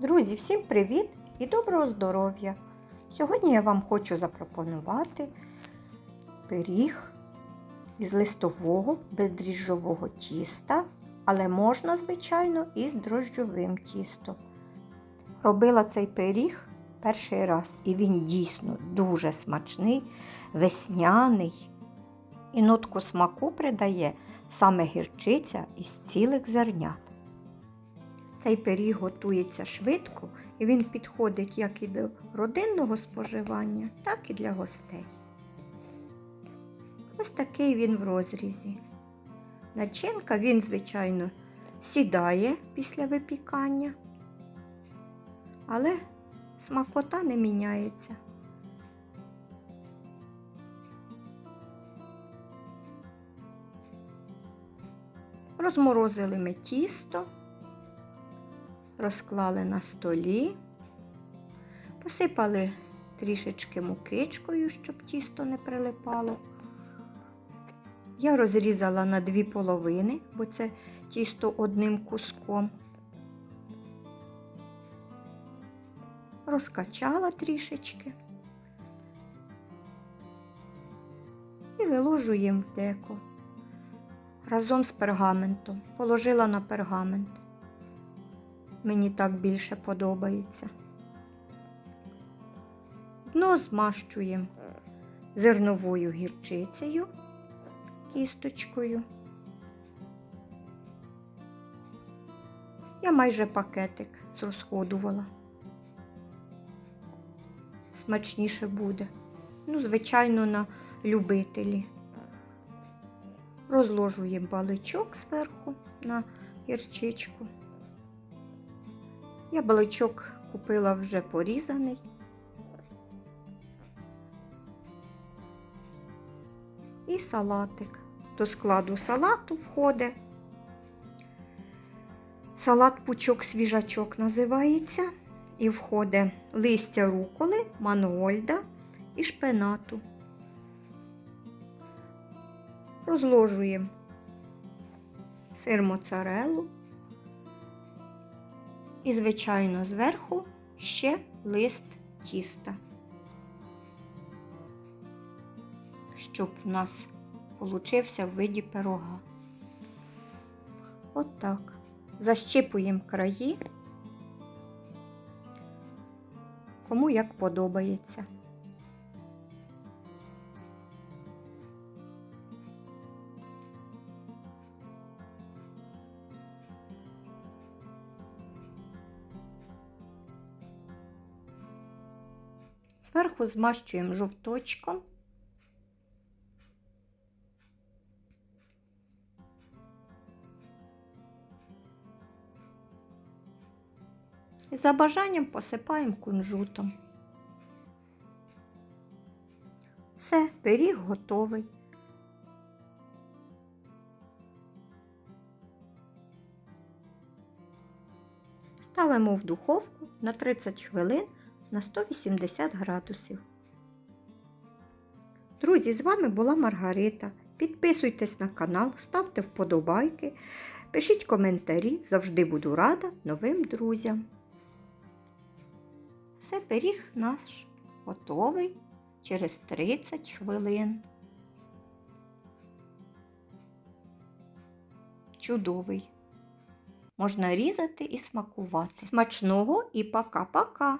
Друзі, всім привіт і доброго здоров'я! Сьогодні я вам хочу запропонувати пиріг із листового бездріжджового тіста, але можна, звичайно, і з дрожджовим тістом. Робила цей пиріг перший раз, і він дійсно дуже смачний, весняний. І нотку смаку придає саме гірчиця із цілих зернят. Цей пиріг готується швидко і він підходить як і до родинного споживання, так і для гостей. Ось такий він в розрізі. Начинка він, звичайно, сідає після випікання, але смакота не міняється. Розморозили ми тісто розклали на столі, посипали трішечки мукичкою, щоб тісто не прилипало. Я розрізала на дві половини, бо це тісто одним куском. Розкачала трішечки і виложуємо в деко разом з пергаментом. Положила на пергамент. Мені так більше подобається. Дно змащуємо зерновою гірчицею, кісточкою. Я майже пакетик зрозходувала. Смачніше буде. Ну, звичайно, на любителі. Розложуємо баличок зверху на гірчичку. Я баличок купила вже порізаний. І салатик. До складу салату входить. Салат пучок свіжачок називається. І входить листя руколи, мангольда і шпинату. Розложуємо сир моцареллу. І, звичайно, зверху ще лист тіста, щоб в нас получився в виді пирога. От так. Защипуємо краї, кому як подобається. Зверху змащуємо жовточком. І за бажанням посипаємо кунжутом. Все, пиріг готовий. Ставимо в духовку на 30 хвилин на 180 градусів. Друзі, з вами була Маргарита. Підписуйтесь на канал, ставте вподобайки, пишіть коментарі, завжди буду рада новим друзям. Все, пиріг наш готовий через 30 хвилин. Чудовий. Можна різати і смакувати. Смачного і пока-пока!